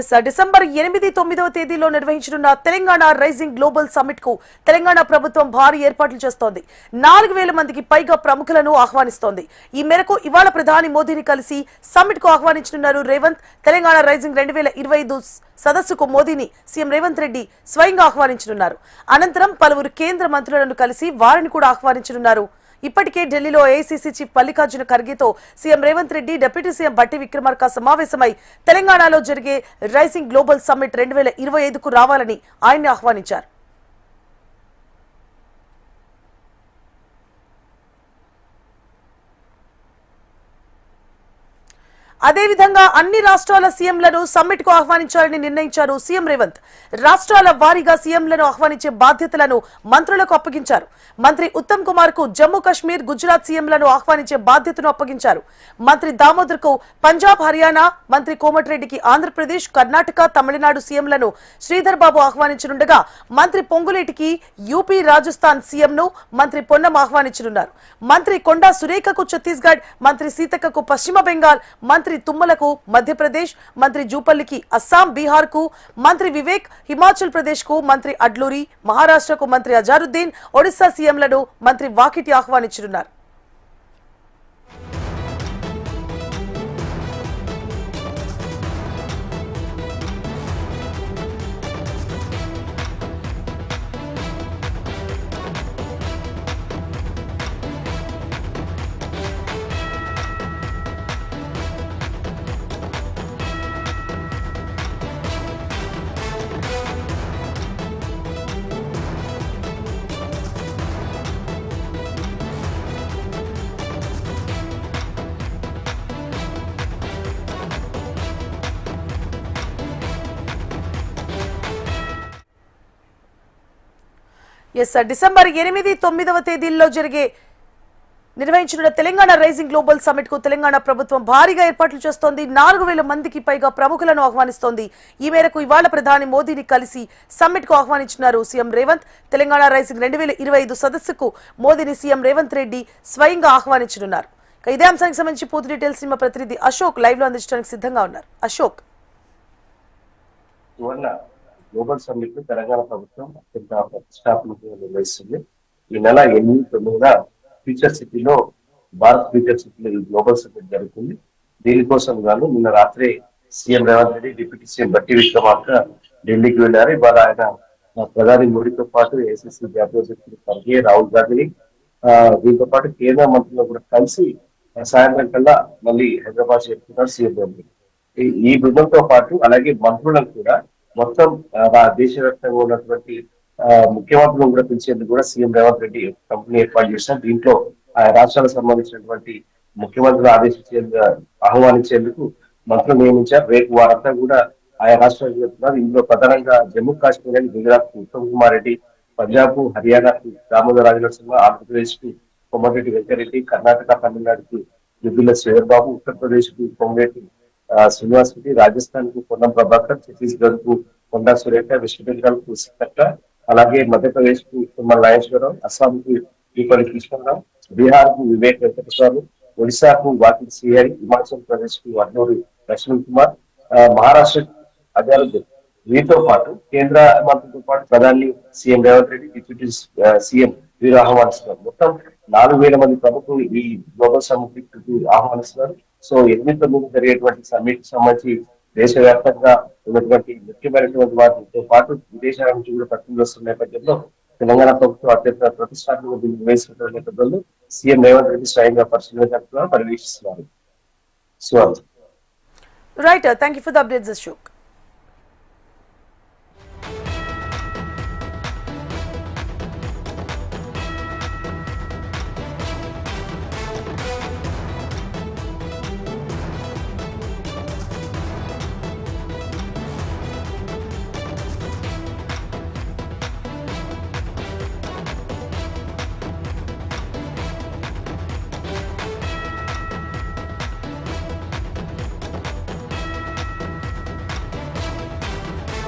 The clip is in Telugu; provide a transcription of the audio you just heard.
ఎస్ డిసెంబర్ ఎనిమిది తొమ్మిదవ తేదీలో నిర్వహించనున్న తెలంగాణ రైజింగ్ గ్లోబల్ సమ్మిట్కు తెలంగాణ ప్రభుత్వం భారీ ఏర్పాట్లు చేస్తోంది. నాలుగు వేల మందికి పైగా ప్రముఖులను ఆహ్వానిస్తోంది. ఈ మేరకు ఇవాళ ప్రధాని మోదీని కలిసి సమ్మిట్కు ఆహ్వానించనున్నారు రేవంత్. తెలంగాణ రైజింగ్ రెండు వేల ఇరవై ఐదు సదస్సుకు మోదీని సీఎం రేవంత్ రెడ్డి స్వయంగా ఆహ్వానించనున్నారు. అనంతరం పలువురు కేంద్ర మంత్రులను కలిసి వారిని కూడా ఆహ్వానించనున్నారు. ఇప్పటికే ఢిల్లీలో AICC chief Mallikarjuna ఖర్గేతో CM Revanth Reddy deputy CM Bhatti Vikramarka సమావేశమై తెలంగాణలో జరిగే రైసింగ్ గ్లోబల్ సమ్మిట్ రెండు వేల ఇరవై ఐదుకు రావాలని ఆయన్ని ఆహ్వానించారు. అదేవిధంగా అన్ని రాష్ట్రాల సీఎంలను సమ్మిట్కు ఆహ్వానించాలని నిర్ణయించారు సీఎం రేవంత్. రాష్ట్రాల వారీగా సీఎంలను ఆహ్వానించే బాధ్యతలను మంత్రులకు అప్పగించారు. మంత్రి ఉత్తమ్ కుమార్కు జమ్మూ కాశ్మీర్ గుజరాత్ సీఎంలను ఆహ్వానించే బాధ్యతను అప్పగించారు. మంత్రి దామోదర్కు పంజాబ్ హర్యానా మంత్రి కోమటిరెడ్డికి ఆంధ్రప్రదేశ్ కర్ణాటక తమిళనాడు సీఎంలను శ్రీధర్ బాబు ఆహ్వానించనుండగా మంత్రి పొంగులేటికి యూపీ రాజస్థాన్ సీఎంను మంత్రి పొన్నం ఆహ్వానించనున్నారు. మంత్రి కొండా సురేఖకు ఛత్తీస్గఢ్ మంత్రి సీతక్కకు పశ్చిమ బెంగాల్ మంత్రి తుమ్మలకు మధ్యప్రదేశ్ మంత్రి జూపల్లికి అస్సాం బీహార్కు మంత్రి వివేక్ హిమాచల్ ప్రదేశ్కు మంత్రి అడ్లూరి మహారాష్ట్రకు మంత్రి అజారుద్దీన్ ఒడిశా సీఎంలను మంత్రి వాకిటి ఆహ్వానించనున్నారు. ఎస్ డిసెంబర్ ఎనిమిది తొమ్మిదవ తేదీల్లో జరిగే నిర్వహించిన తెలంగాణ రైజింగ్ గ్లోబల్ సమ్మిట్కు తెలంగాణ ప్రభుత్వం భారీగా ఏర్పాట్లు చేస్తోంది. నాలుగు వేల మందికి పైగా ప్రముఖులను ఆహ్వానిస్తోంది. ఈ మేరకు ఇవాళ ప్రధాని మోదీని కలిసి సమ్మిట్కు ఆహ్వానించినారు సీఎం రేవంత్. తెలంగాణ రైజింగ్ రెండు వేల ఇరవై ఐదు సదస్సుకు మోదీని సీఎం రేవంత్ రెడ్డి స్వయంగా ఆహ్వానించనున్నారు. ఇదే అంశానికి సంబంధించి పూర్తి డీటెయిల్స్ మా ప్రతినిధి అశోక్ లైవ్లో అందించడానికి సిద్ధంగా ఉన్నారు. అశోక్. గ్లోబల్ సమ్మిట్ తెలంగాణ ప్రభుత్వం అత్యంత ప్రతిష్టాత్మకంగా నిర్వహిస్తుంది. ఈ నెల ఎనిమిది తొమ్మిదిన ఫ్యూచర్ సిటీలో భారత్ ఫ్యూచర్ సిటీలో ఈ గ్లోబల్ సమ్మిట్ జరుగుతుంది. దీనికోసం గాను నిన్న రాత్రి CM Revanth Reddy deputy CM Bhatti Vikramarka ఢిల్లీకి వెళ్ళారు. ఇవాళ ఆయన ప్రధాని మోడీతో పాటు ఏసీసీ జాతీయ అధ్యక్షుడు ఖర్గే రాహుల్ గాంధీని దీంతో పాటు కేంద్ర మంత్రులు కూడా కలిసి సాయంత్రం కల్లా మళ్ళీ హైదరాబాద్ చేరుకున్నారు సీఎం రేవంత్ రెడ్డి. ఈ- ఈ బృందంతో పాటు అలాగే మంత్రులను కూడా మొత్తం దేశవ్యాప్తంగా ఉన్నటువంటి ముఖ్యమంత్రులను కూడా పిలిచేందుకు కూడా సీఎం రేవంత్ రెడ్డి కంపెనీ ఏర్పాటు చేశారు. దీంట్లో రాష్ట్రాలకు సంబంధించినటువంటి ముఖ్యమంత్రులు ఆదేశించేందుకు ఆహ్వానించేందుకు మంత్రులు నియమించారు. రేపు వారంతా కూడా ఆయా రాష్ట్రాలకు చెప్తున్నారు ఇందులో ప్రధానంగా జమ్మూ కాశ్మీర్ అని గుజరాత్కు ఉత్తమ్ కుమార్ రెడ్డి పంజాబ్ హర్యానాకు దామోదర్ రాజనరసింహ ఆంధ్రప్రదేశ్కు కొమ్మరెడ్డి వెంకరెడ్డి కర్ణాటక తమిళనాడుకు యుద్ధుల శ్రీధర్ బాబు ఉత్తరప్రదేశ్కు కొమ్మరెడ్డి శ్రీనివాస్ రెడ్డి రాజస్థాన్కు పొన్నం ప్రభాకర్ ఛత్తీస్గఢ్కు కొండా సురేఖ వెస్ట్ బెంగాల్కు సీతక్క అలాగే మధ్యప్రదేశ్కు తుమ్మల నాగేశ్వరరావు అస్సాం కు దీపల్లి కృష్ణరావు బీహార్కు వివేక్ వెంకటస్వామి ఒడిశాకు వాకిల్ సిఐ హిమాచల్ ప్రదేశ్కు అడ్లూరి లక్ష్మణ్ కుమార్ మహారాష్ట్ర అజారుద్దీన్. వీరితో పాటు కేంద్ర మంత్రితో పాటు ప్రధాని CM Revanth Reddy deputy CM వీరు ఆహ్వానిస్తున్నారు. మొత్తం నాలుగు వేల మంది ప్రముఖులు ఈ గ్లోబల్ సమ్మిట్కు ఆహ్వానిస్తున్నారు. సో ఎనిమిది తొమ్మిది జరిగేటువంటి సమ్మిట్ సంబంధించి దేశవ్యాప్తంగా ఉన్నటువంటి ముఖ్యమైనటువంటి వాటితో పాటు విదేశాల నుంచి కూడా ప్రతినిధులు వస్తున్న నేపథ్యంలో తెలంగాణ ప్రభుత్వం అత్యంత ప్రతిష్టాత్మక దీన్ని నిర్వహిస్తున్న నేపథ్యంలో సీఎం రేవంత్ రెడ్డి స్వయంగా పరిశీలన జరుపుతున్నారు పర్యవేక్షిస్తున్నారు. So right thank you for the updates Ashok